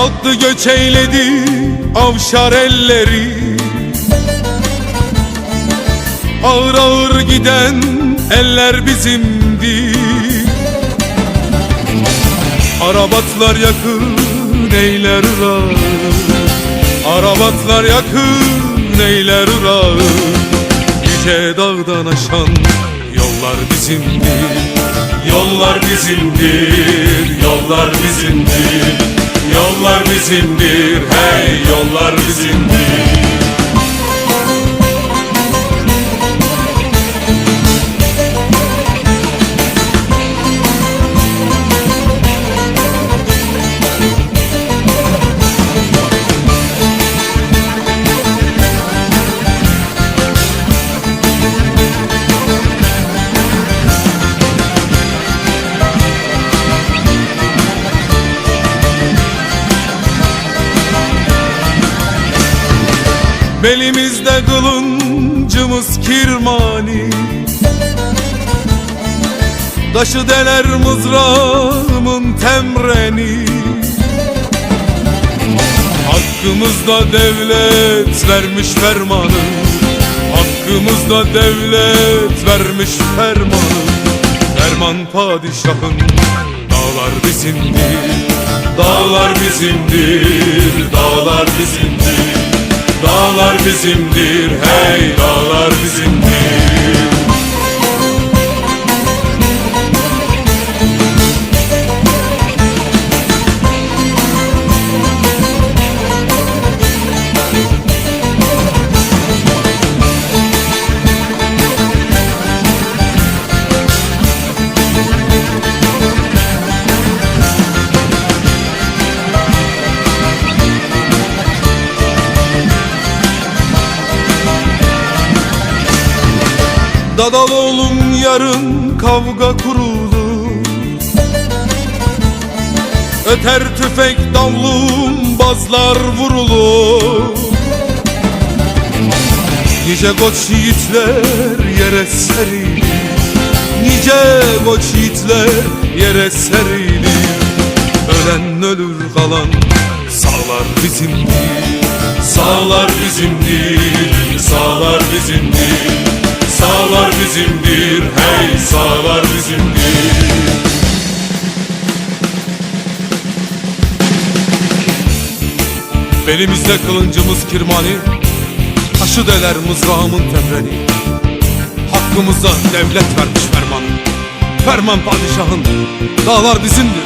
Kalktı göç eyledi avşar elleri. Ağır ağır giden eller bizimdi. Arabatlar yakın eyler ırağı. Arabatlar yakın eyler ırağı. Yüce dağdan aşan yollar bizimdir. Yollar bizimdir, yollar bizimdir bizimdir, hey yollar bizimdir Belimizde kılıncımız kirmani. Taşı deler mızrağımın temreni. Hakkımızda devlet vermiş fermanı. Hakkımızda devlet vermiş fermanı. Ferman padişahın Dağlar bizimdir Dağlar bizimdir Dağlar bizimdir Dağlar bizimdir Hey dağlar bizimdir Dadal oğlum yarın kavga kurulur Öter tüfek davlum bazlar vurulur. Nice koç yiğitler yere serilir Nice koç yiğitler yere serilir Ölen ölür kalan sağlar bizimdir. Sağlar bizimdir, sağlar bizimdir Sağlar bizimdir, hey sağlar bizimdir Belimizde kılıncımız kirmani Taşı deler mızrağımın temreni. Hakkımızda devlet vermiş ferman Ferman padişahın. Dağlar Dağlar bizimdir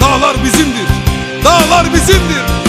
Dağlar bizimdir Dağlar bizimdir